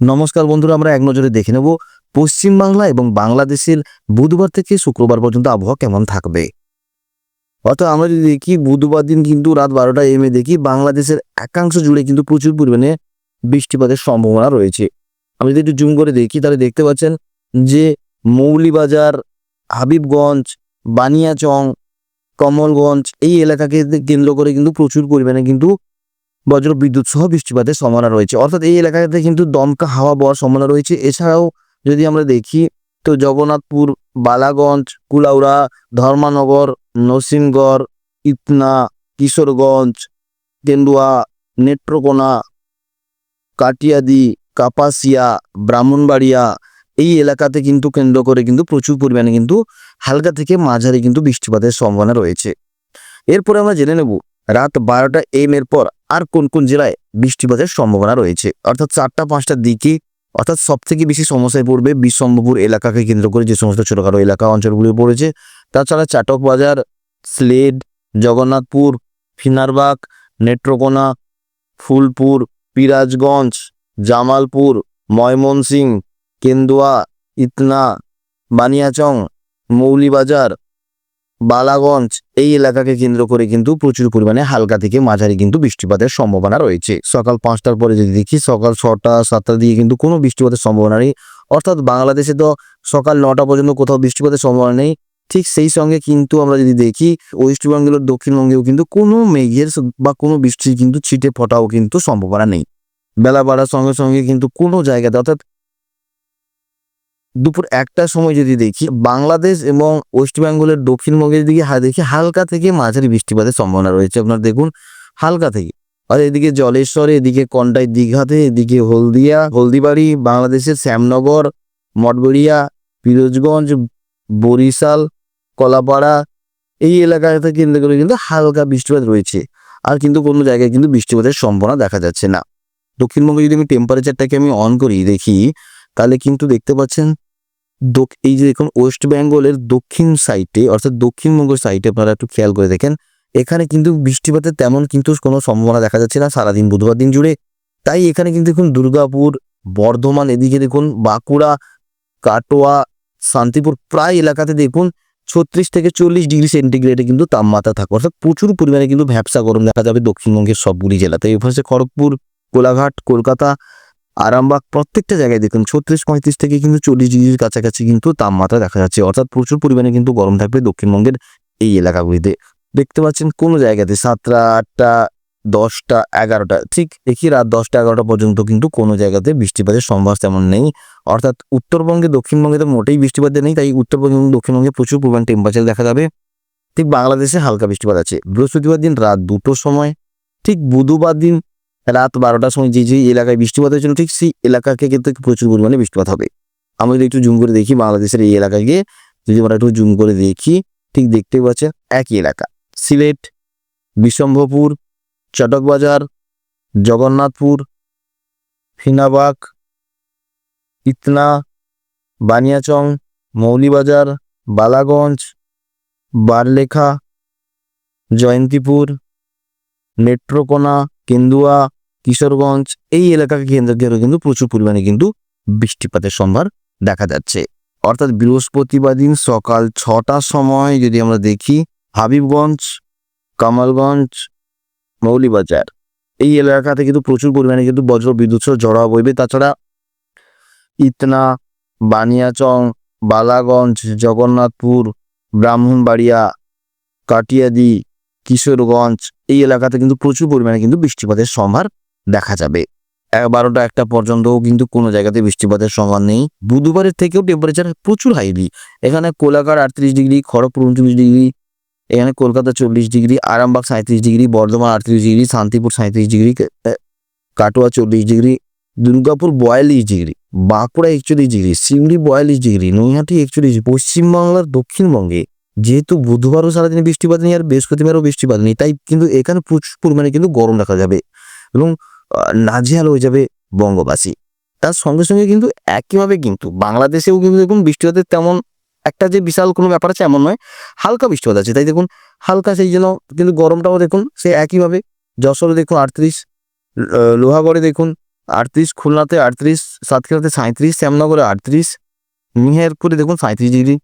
নমস্কার বন্ধুরা, আমরা এক নজরে দেখে নেব পশ্চিমবাংলা এবং বাংলাদেশের বুধবার থেকে শুক্রবার পর্যন্ত আবহাওয়া কেমন থাকবে। অর্থাৎ আমরা যদি দেখি, বুধবার দিন কিন্তু রাত বারোটা এম এ দেখি, বাংলাদেশের একাংশ জুড়ে কিন্তু প্রচুর পরিমাণে বৃষ্টিপাতের সম্ভাবনা রয়েছে। আমি যদি একটু জুম করে দেখি, তাহলে দেখতে পাচ্ছেন যে মৌলিবাজার, হাবিবগঞ্জ, বানিয়াচং, কমলগঞ্জ এই এলাকাকে কেন্দ্র করে কিন্তু প্রচুর পরিমাণে কিন্তু বজ্র বিদ্যুৎ সহ বৃষ্টিপাতের সম্ভাবনা রয়েছে। অর্থাৎ এই এলাকাতে কিন্তু দমকা হাওয়া বওয়ার সম্ভাবনা রয়েছে। এছাড়াও যদি আমরা দেখি, তো জগন্নাথপুর, বালাগঞ্জ, কুলাউড়া, ধর্মানগর নরসিংগড় ইতনা, কিশোরগঞ্জ কেন্দুয়া নেত্রকোনা, কাটিয়াদি, কাপাসিয়া, ব্রাহ্মণবাড়িয়া এই এলাকাতে কিন্তু কেন্দ্র করে কিন্তু প্রচুর পরিমাণে কিন্তু হালকা থেকে মাঝারি কিন্তু বৃষ্টিপাতের সম্ভাবনা রয়েছে। এরপরে আমরা জেনে নেব, রাত বারোটা এম এর পর আর কোন কোন জেলায় বৃষ্টিপাতের সম্ভাবনা রয়েছে? অর্থাৎ চারটা পাঁচটার দিকে, অর্থাৎ সব থেকে বেশি সমস্যায় পড়বে বিশ্বম্ভপুর এলাকাকে কেন্দ্র করে যে সমস্ত ছোটখাটো এলাকা অঞ্চলগুলি পড়েছে। তাছাড়া চাটক বাজার স্লেড জগন্নাথপুর, ফিনারবাগ, নেত্রকোনা, ফুলপুর, পিরাজগঞ্জ, জামালপুর ময়মনসিং কেন্দুয়া, ইতনা, বানিয়াচং, মৌলিবাজার বালাগঞ্জ, এই এলাকাকে কেন্দ্র করে কিন্তু প্রচুর পরিমাণে হালকা থেকে মাঝারি কিন্তু বৃষ্টিপাতের সম্ভাবনা রয়েছে। সকাল পাঁচটার পরে যদি দেখি, সকাল ছটা, সাতটা দিয়ে কিন্তু কোনো বৃষ্টিপাতের সম্ভাবনা নেই। অর্থাৎ বাংলাদেশে তো সকাল নটা পর্যন্ত কোথাও বৃষ্টিপাতের সম্ভাবনা নেই। ঠিক সেই সঙ্গে কিন্তু আমরা যদি দেখি ওয়েস্টবেঙ্গলের দক্ষিণবঙ্গেও কিন্তু কোনো মেঘের বা কোনো বৃষ্টির কিন্তু ছিটে ফোটাও কিন্তু সম্ভাবনা নেই। বেলা বাড়ার সঙ্গে সঙ্গে কিন্তু কোনো জায়গাতে, অর্থাৎ দুপুর একটার সময় যদি দেখি, বাংলাদেশ এবং ওয়েস্ট বেঙ্গলের দক্ষিণবঙ্গের দিকে দেখি হালকা থেকে মাঝারি বৃষ্টিপাতের সম্ভাবনা রয়েছে। আপনার দেখুন, হালকা থেকে। আর এদিকে জলেশ্বরে, এদিকে কন্টাই দীঘাতে, এদিকে হলদিয়া, হলদিবাড়ি, বাংলাদেশের শ্যামনগর, মঠবড়িয়া, পিরোজগঞ্জ, বরিশাল, কলাপাড়া, এই এলাকাতে কেন্দ্র করে কিন্তু হালকা বৃষ্টিপাত রয়েছে। আর কিন্তু কোনো জায়গায় কিন্তু বৃষ্টিপাতের সম্ভাবনা দেখা যাচ্ছে না। দক্ষিণবঙ্গে যদি আমি টেম্পারেচারটাকে আমি অন করি, দেখি, তাহলে কিন্তু দেখতে পাচ্ছেন এই যে দেখুন ওয়েস্ট বেঙ্গলের দক্ষিণ সাইডে, অর্থাৎ দক্ষিণবঙ্গের সাইডে আপনারা একটু খেয়াল করে দেখেন, এখানে কিন্তু বৃষ্টিপাতের তেমন কিন্তু কোনো সম্ভাবনা দেখা যাচ্ছে না সারাদিন বুধবার দিন জুড়ে। তাই এখানে কিন্তু দেখুন দুর্গাপুর, বর্ধমান, এদিকে দেখুন বাঁকুড়া, কাটোয়া, শান্তিপুর প্রায় এলাকাতে দেখুন ছত্রিশ থেকে চল্লিশ ডিগ্রি সেন্টিগ্রেডে কিন্তু তাপমাত্রা থাকবে অর্থাৎ প্রচুর পরিমাণে কিন্তু ভ্যাবসা গরম দেখা যাবে দক্ষিণবঙ্গের সবগুলি জেলাতে। পাশে খড়গপুর, কোলাঘাট, কলকাতা আরামবাগ প্রত্যেকটা জায়গায় দেখুন, ছত্রিশ, পঁয়ত্রিশ থেকে কিন্তু চল্লিশ ডিগ্রির কাছাকাছি কিন্তু তাপমাত্রা দেখা যাচ্ছে। অর্থাৎ প্রচুর পরিমাণে কিন্তু গরম থাকবে দক্ষিণবঙ্গের এই এলাকাগুলিতে। দেখতে পাচ্ছেন কোন জায়গাতে সাতটা, আটটা, দশটা, এগারোটা, ঠিক একই রাত দশটা, এগারোটা পর্যন্ত কিন্তু কোনো জায়গাতে বৃষ্টিপাতের সম্ভাবনা তেমন নেই। অর্থাৎ উত্তরবঙ্গে, দক্ষিণবঙ্গে তো মোটেই বৃষ্টিপাত নেই, তাই উত্তরবঙ্গে এবং দক্ষিণবঙ্গে প্রচুর পরিমাণ টেম্পারেচার দেখা যাবে। ঠিক বাংলাদেশে হালকা বৃষ্টিপাত আছে। বৃহস্পতিবার দিন রাত দুটোর সময়, ঠিক বুধবার দিন রাত বারোটার সময় যে যে এলাকায় বৃষ্টিপাত হয়েছিল, ঠিক সেই এলাকাকে কিন্তু প্রচুর পরিমাণে বৃষ্টিপাত হবে। আমরা যদি একটু জুম করে দেখি, বাংলাদেশের এই এলাকায় গিয়ে যদি আমরা একটু জুম করে দেখি, ঠিক দেখতে পাচ্ছেন একই এলাকা। সিলেট বিশম্ভপুর চটকবাজার, জগন্নাথপুর, ফিনাবাগ, ইতনা, বানিয়াচং, মৌলিবাজার, বালাগঞ্জ, বারলেখা, জয়ন্তীপুর, নেত্রকোনা, কেন্দুয়া কিশোরগঞ্জ, এই এলাকাকে কেন্দ্র করে কিন্তু প্রচুর পরিমাণে কিন্তু বৃষ্টিপাতের সম্ভার দেখা যাচ্ছে। অর্থাৎ বৃহস্পতিবার দিন সকাল ছটার সময় যদি আমরা দেখি, হাবিবগঞ্জ, কামালগঞ্জ, মৌলিবাজার, এই এলাকাতে কিন্তু প্রচুর পরিমাণে কিন্তু বজ্র বিদ্যুৎ ঝড়া বইবে। তাছাড়া ইতনা, বানিয়াচং, বালাগঞ্জ, জগন্নাথপুর, ব্রাহ্মণবাড়িয়া, কাটিয়াদি, কিশোরগঞ্জ, এই এলাকাতে কিন্তু প্রচুর পরিমাণে কিন্তু বৃষ্টিপাতের সম্ভার দেখা যাবে। বারোটা একটা পর্যন্তও কিন্তু কোনো জায়গাতে বৃষ্টিপাতের সম্ভার নেই। বুধবারের থেকেও টেম্পারেচার প্রচুর হাইলি এখানে কোলাঘাট আটত্রিশ ডিগ্রি, খড়গপুর উনচল্লিশ ডিগ্রি, এখানে কলকাতা চল্লিশ ডিগ্রি, আরামবাগ সাঁত্রিশ ডিগ্রি, বর্ধমান আটত্রিশ ডিগ্রি, শান্তিপুর সাঁত্রিশ ডিগ্রি কাটোয়া চল্লিশ ডিগ্রি, দুর্গাপুর বয়াল্লিশ ডিগ্রি, বাঁকুড়া একচল্লিশ ডিগ্রি সিংড়ি বয়াল্লিশ ডিগ্রি, নৈহাটি একচল্লিশ পশ্চিমবাংলার দক্ষিণবঙ্গে যেহেতু বুধবারও সারাদিন বৃষ্টিপাত নেই আর বৃহস্পতিবারও বৃষ্টিপাত নেই, তাই কিন্তু এখানে প্রচুর পরিমাণে কিন্তু গরম দেখা যাবে। এবং নাজেহাল হয়ে যাবে বঙ্গবাসী। তার সঙ্গে সঙ্গে কিন্তু একইভাবে কিন্তু বাংলাদেশেও কিন্তু দেখুন বৃষ্টিপাতের তেমন একটা যে বিশাল কোনো ব্যাপার আছে এমন নয়, হালকা বৃষ্টিপাত আছে। তাই দেখুন হালকা সেই জন্য কিন্তু গরমটাও দেখুন সে একইভাবে যশোরে দেখুন আটত্রিশ লোহাগড়ে দেখুন আটত্রিশ, খুলনাতে আটত্রিশ, সাতক্ষীরাতে সাঁত্রিশ শ্যামনগরে আটত্রিশ, মেহেরপুরে দেখুন সাঁত্রিশ ডিগ্রি।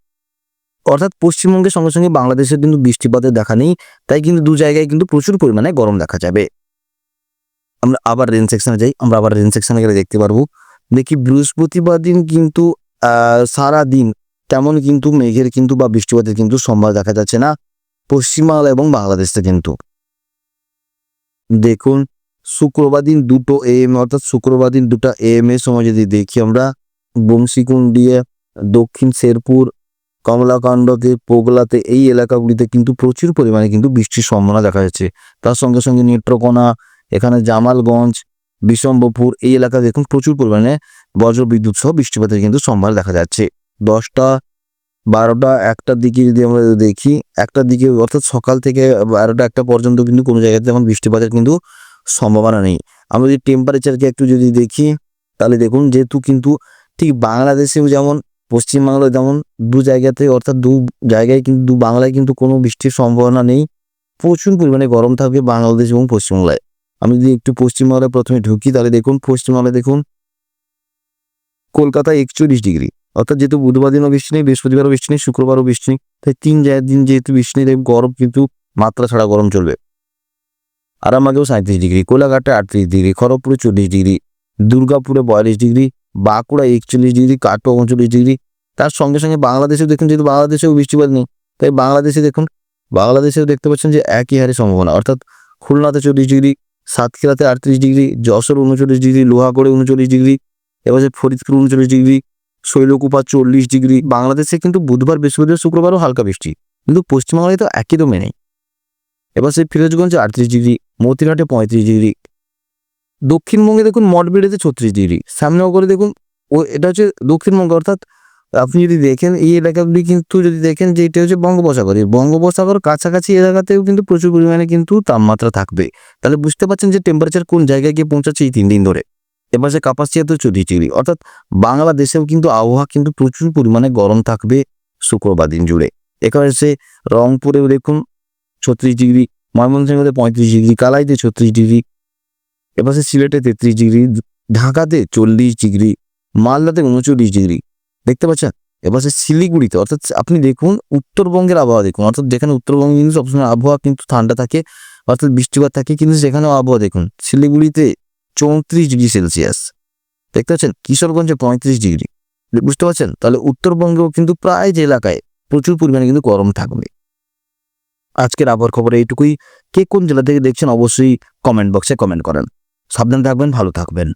অর্থাৎ পশ্চিমবঙ্গের সঙ্গে সঙ্গে বাংলাদেশের কিন্তু বৃষ্টিপাতের দেখা নেই, তাই কিন্তু দু জায়গায় কিন্তু প্রচুর পরিমাণে গরম দেখা যাবে। আমরা আবার রেন সেকশনে যাই, আমরা আবার রেন সেকশনে গেলে দেখতে পারব। দেখি বৃহস্পতিবার দিন কিন্তু সারা দিন তেমন কিন্তু মেঘের কিন্তু বা বৃষ্টিপাতের কিন্তু সম্ভাবনা দেখা যাচ্ছে না পশ্চিমবাংলা এবং বাংলাদেশে কিন্তু। দেখুন, শুক্রবার দিন দুটো এম অর্থাৎ শুক্রবার দিন দুটো এম এর সময় যদি দেখি আমরা বংশীকুণ্ডিয়ে দক্ষিণ শেরপুর, কমলাকাণ্ডতে, পোগলাতে এই এলাকাগুলিতে কিন্তু প্রচুর পরিমাণে কিন্তু বৃষ্টির সম্ভাবনা দেখা যাচ্ছে। তার সঙ্গে সঙ্গে নেত্রকোনা এখানে জামালগঞ্জ বিশম্বপুর এই এলাকা দেখুন প্রচুর পরিমাণে বজ্র বিদ্যুৎ সহ বৃষ্টিপাতের কিন্তু সম্ভাবনা দেখা যাচ্ছে। দশটা, বারোটা, একটার দিকে যদি আমরা দেখি, একটার দিকে অর্থাৎ সকাল থেকে বারোটা, একটা পর্যন্ত কিন্তু কোনো জায়গাতে যেমন বৃষ্টিপাতের কিন্তু সম্ভাবনা নেই। আমরা যদি টেম্পারেচারকে একটু যদি দেখি, তাহলে দেখুন যেহেতু কিন্তু ঠিক বাংলাদেশেও যেমন, পশ্চিমবাংলায় যেমন দু জায়গাতে অর্থাৎ দু জায়গায় কিন্তু, দু বাংলায় কিন্তু কোনো বৃষ্টির সম্ভাবনা নেই। প্রচুর পরিমাণে গরম থাকবে বাংলাদেশ এবং পশ্চিমবাংলায়। আমি যদি একটু পশ্চিমবাংলায় প্রথমে ঢুকি, তাহলে দেখুন পশ্চিমবাংলায় দেখুন কলকাতা একচল্লিশ ডিগ্রি। অর্থাৎ যেহেতু বুধবার দিনও বৃষ্টি নেই, বৃহস্পতিবারও বৃষ্টি নেই, শুক্রবারও বৃষ্টি নেই, তাই তিন দিন যেহেতু বৃষ্টি নেই গরম কিন্তু মাত্রা ছাড়া গরম চলবে। আরামাগেও সাঁত্রিশ ডিগ্রি, কোলাঘাটে আটত্রিশ ডিগ্রি, খড়গপুরে চল্লিশ ডিগ্রি, দুর্গাপুরে বয়াল্লিশ ডিগ্রি বাঁকুড়া একচল্লিশ ডিগ্রি, কাটোয়া উনচল্লিশ ডিগ্রি। তার সঙ্গে সঙ্গে বাংলাদেশেও দেখুন, যেহেতু বাংলাদেশেও বৃষ্টিপাত নেই, তাই বাংলাদেশে দেখুন, বাংলাদেশেও দেখতে পাচ্ছেন যে একই হারে সম্ভাবনা। অর্থাৎ খুলনাতে চল্লিশ ডিগ্রি সাতক্ষীরাতে আটত্রিশ ডিগ্রি, যশোর উনচল্লিশ ডিগ্রি, লোহাগড়ে উনচল্লিশ ডিগ্রি এবার যে ফরিদপুর উনচল্লিশ ডিগ্রি, শৈলকুপা চল্লিশ ডিগ্রি। বাংলাদেশে কিন্তু বুধবার, বৃহস্পতিবার, শুক্রবারও হালকা বৃষ্টি, কিন্তু পশ্চিমবাংলায় তো একই দমে নেই এবার সেই ফিরোজগঞ্জে আটত্রিশ ডিগ্রি মতিরাটে পঁয়ত্রিশ ডিগ্রি, দক্ষিণবঙ্গে দেখুন মঠবেড়েতে ছত্রিশ ডিগ্রি, শ্যামনগরে দেখুন ও এটা হচ্ছে দক্ষিণবঙ্গ, অর্থাৎ আপনি যদি দেখেন, এই এলাকাগুলি কিন্তু যদি দেখেন যে এটা হচ্ছে বঙ্গোপসাগর। এই বঙ্গোপসাগর কাছাকাছি এলাকাতেও কিন্তু প্রচুর পরিমাণে কিন্তু তাপমাত্রা থাকবে। তাহলে বুঝতে পারছেন যে টেম্পারেচার কোন জায়গায় গিয়ে পৌঁছাচ্ছে এই তিন দিন ধরে? এবার সে কাপাসিয়াতেও চল্লিশ ডিগ্রি অর্থাৎ বাংলাদেশেও কিন্তু আবহাওয়া কিন্তু প্রচুর পরিমাণে গরম থাকবে শুক্রবার দিন জুড়ে। এখানে সে রংপুরেও দেখুন, ছত্রিশ ডিগ্রি ময়মনসিংহতে পঁয়ত্রিশ ডিগ্রি, কালাইতে ছত্রিশ ডিগ্রি এবার সে সিলেটে তেত্রিশ ডিগ্রি, ঢাকাতে চল্লিশ ডিগ্রি, মালদাতে উনচল্লিশ ডিগ্রি। দেখতে পাচ্ছেন? এবার সে শিলিগুড়িতে, অর্থাৎ আপনি দেখুন, উত্তরবঙ্গের আবহাওয়া দেখুন। অর্থাৎ যেখানে উত্তরবঙ্গে কিন্তু সবসময় আবহাওয়া কিন্তু ঠান্ডা থাকে, অর্থাৎ বৃষ্টিপাত থাকে, কিন্তু সেখানেও আবহাওয়া দেখুন। শিলিগুড়িতে চৌত্রিশ ডিগ্রি সেলসিয়াস। দেখতে পাচ্ছেন? কিশোরগঞ্জে পঁয়ত্রিশ ডিগ্রি। বুঝতে পারছেন? তাহলে উত্তরবঙ্গেও কিন্তু প্রায় যে এলাকায় প্রচুর পরিমাণে কিন্তু গরম থাকবে। আজকের আবহাওয়ার খবর এইটুকুই। কে কোন জেলা থেকে দেখছেন, অবশ্যই কমেন্ট বক্সে কমেন্ট করেন। সাবধান থাকবেন, ভালো থাকবেন।